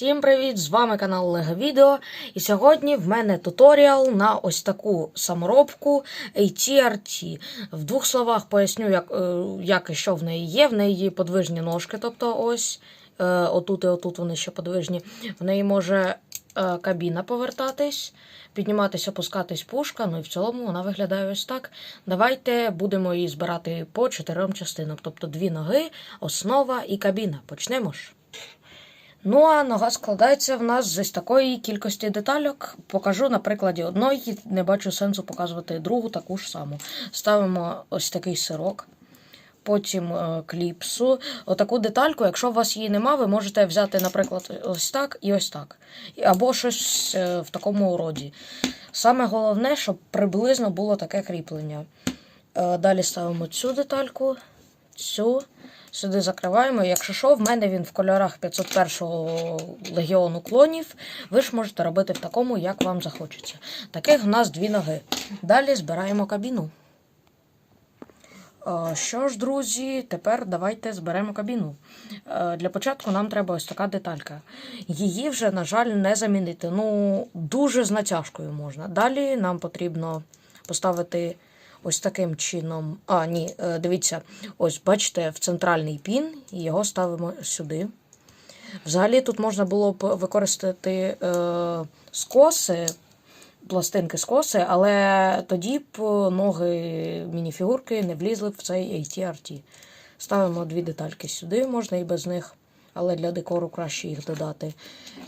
Всім привіт! З вами канал Лего Відео. І сьогодні в мене туторіал на ось таку саморобку ATRT. В двох словах поясню, як, е, як і що в неї є. В неї подвижні ножки, тобто ось е, отут і отут вони ще подвижні. В неї може е, кабіна повертатись, підніматись, опускатись пушка. Ну і в цілому вона виглядає ось так. Давайте будемо її збирати по чотирьом частинам. Тобто дві ноги, основа і кабіна. Почнемо ж. Ну, а нога складається в нас з такої кількості детальок. Покажу на прикладі одної, не бачу сенсу показувати другу таку ж саму. Ставимо ось такий сирок, потім е, кліпсу. Отаку детальку, якщо у вас її нема, ви можете взяти, наприклад, ось так і ось так. Або щось е, в такому уроді. Саме головне, щоб приблизно було таке кріплення. Е, Далі ставимо цю детальку, цю. Сюди закриваємо. Якщо що, в мене він в кольорах 501-го легіону клонів. Ви ж можете робити в такому, як вам захочеться. Таких в нас дві ноги. Далі збираємо кабіну. Е, Що ж, друзі, тепер давайте зберемо кабіну. Е, Для початку нам треба ось така деталька. Її вже, на жаль, не замінити. Ну, дуже з натяжкою можна. Далі нам потрібно поставити ось таким чином. А, ні, е, дивіться, ось бачите, в центральний пін, і його ставимо сюди. Взагалі тут можна було б використати е, скоси, пластинки скоси, але тоді б ноги мініфігурки не влізли в цей ATRT. Ставимо дві детальки сюди, можна і без них, але для декору краще їх додати.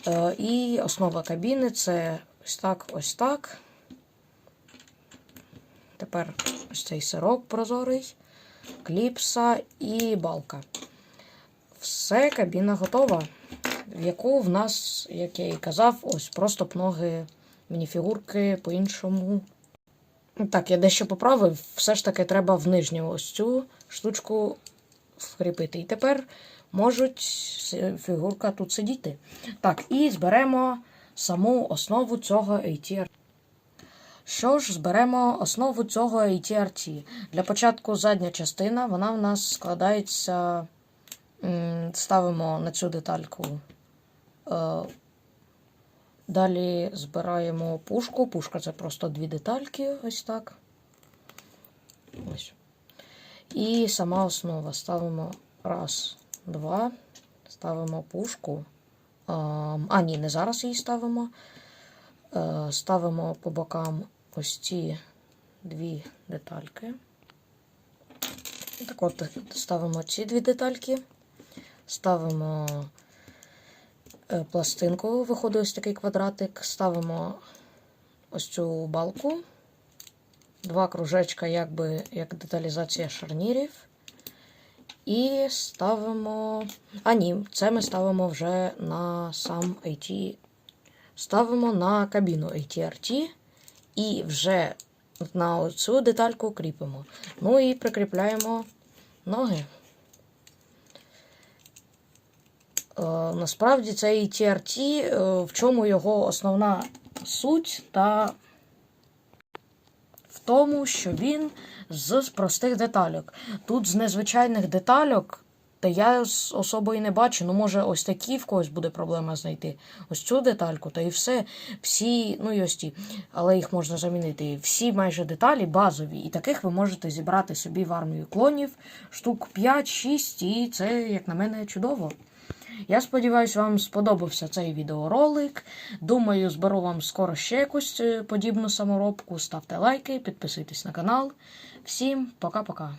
Е, і основа кабіни це ось так, ось так. Тепер ось цей сирок прозорий, кліпса і балка. Все, кабіна готова. В яку в нас, як я і казав, ось просто ноги мініфігурки по-іншому. Так, я дещо поправив. Все ж таки треба в нижню ось цю штучку вкріпити. І тепер можуть фігурка тут сидіти. Так, і зберемо саму основу цього ATR. Що ж, зберемо основу цього ATRT. Для початку задня частина, вона в нас складається. Ставимо на цю детальку. Е, Далі збираємо пушку. Пушка це просто дві детальки, ось так. Ось. І сама основа. Ставимо раз, два. Ставимо пушку. А, ні, не зараз її ставимо. Е, Ставимо по бокам ось ці дві детальки. Так от, ставимо ці дві детальки. Ставимо е, пластинку, виходить ось такий квадратик. Ставимо ось цю балку. Два кружечка, якби як деталізація шарнірів. І ставимо. А ні, це ми ставимо вже на сам IT. Ставимо на кабіну ATRT і вже на цю детальку кріпимо. Ну і прикріпляємо ноги. Е, насправді цей TRT, е, в чому його основна суть, та в тому, що він з простих детальок. Тут з незвичайних детальок, та я з особою не бачу. Ну, може, ось такі в когось буде проблема знайти. Ось цю детальку, та і все. Всі, ну і ось ті, але їх можна замінити. Всі майже деталі базові. І таких ви можете зібрати собі в армію клонів штук 5-6, і це, як на мене, чудово. Я сподіваюся, вам сподобався цей відеоролик. Думаю, зберу вам скоро ще якусь е, подібну саморобку. Ставте лайки, підписуйтесь на канал. Всім пока-пока.